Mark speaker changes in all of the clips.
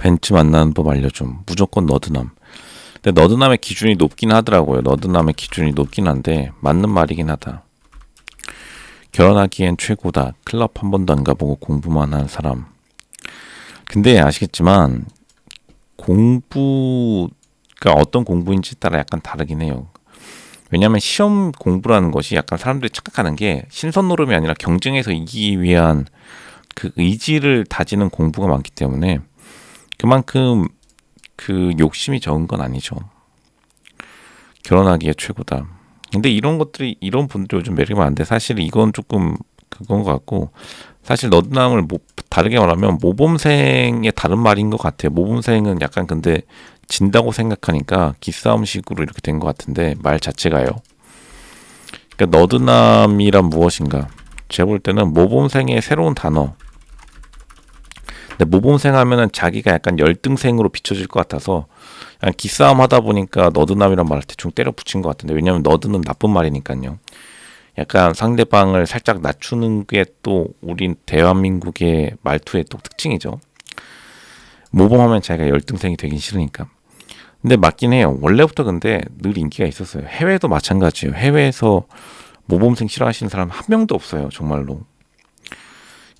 Speaker 1: 벤츠 만나는 법 알려줌. 무조건 너드남. 근데 너드남의 기준이 높긴 하더라고요. 너드남의 기준이 높긴 한데 맞는 말이긴 하다. 결혼하기엔 최고다. 클럽 한 번도 안 가보고 공부만 한 사람. 근데 아시겠지만 공부가 어떤 공부인지 따라 약간 다르긴 해요. 왜냐하면 시험 공부라는 것이 약간 사람들이 착각하는 게 신선 노름이 아니라 경쟁에서 이기기 위한 그 의지를 다지는 공부가 많기 때문에 그만큼 그 욕심이 적은 건 아니죠. 결혼하기에 최고다. 근데 이런 것들이 이런 분들이 요즘 매력이 많은데 사실 이건 조금 그건 것 같고 사실 너드남을 뭐 다르게 말하면 모범생의 다른 말인 것 같아요. 모범생은 약간 근데 진다고 생각하니까 기싸움식으로 이렇게 된 것 같은데 말 자체가요. 그러니까 너드남이란 무엇인가? 제가 볼 때는 모범생의 새로운 단어. 근데 모범생 하면은 자기가 약간 열등생으로 비춰질 것 같아서 그냥 기싸움 하다 보니까 너드남이란 말을 대충 때려 붙인 것 같은데 왜냐면 너드는 나쁜 말이니까요. 약간 상대방을 살짝 낮추는 게 또 우리 대한민국의 말투의 또 특징이죠. 모범하면 자기가 열등생이 되긴 싫으니까. 근데 맞긴 해요. 원래부터 근데 늘 인기가 있었어요. 해외도 마찬가지예요. 해외에서 모범생 싫어하시는 사람 한 명도 없어요. 정말로.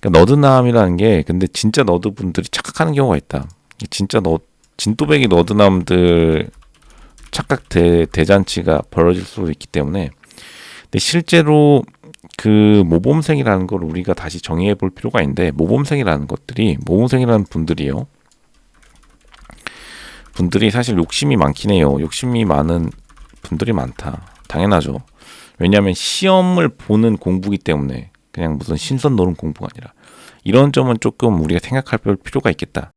Speaker 1: 그러니까 너드남이라는 게 근데 진짜 너드 분들이 착각하는 경우가 있다. 진짜 너 진또배기 너드남들 착각 대, 대잔치가 벌어질 수도 있기 때문에 근데 실제로 그 모범생이라는 걸 우리가 다시 정의해 볼 필요가 있는데 모범생이라는 것들이 모범생이라는 분들이요. 분들이 사실 욕심이 많긴 해요. 욕심이 많은 분들이 많다. 당연하죠. 왜냐하면 시험을 보는 공부기 때문에 그냥 무슨 신선 노름 공부가 아니라 이런 점은 조금 우리가 생각할 필요가 있겠다.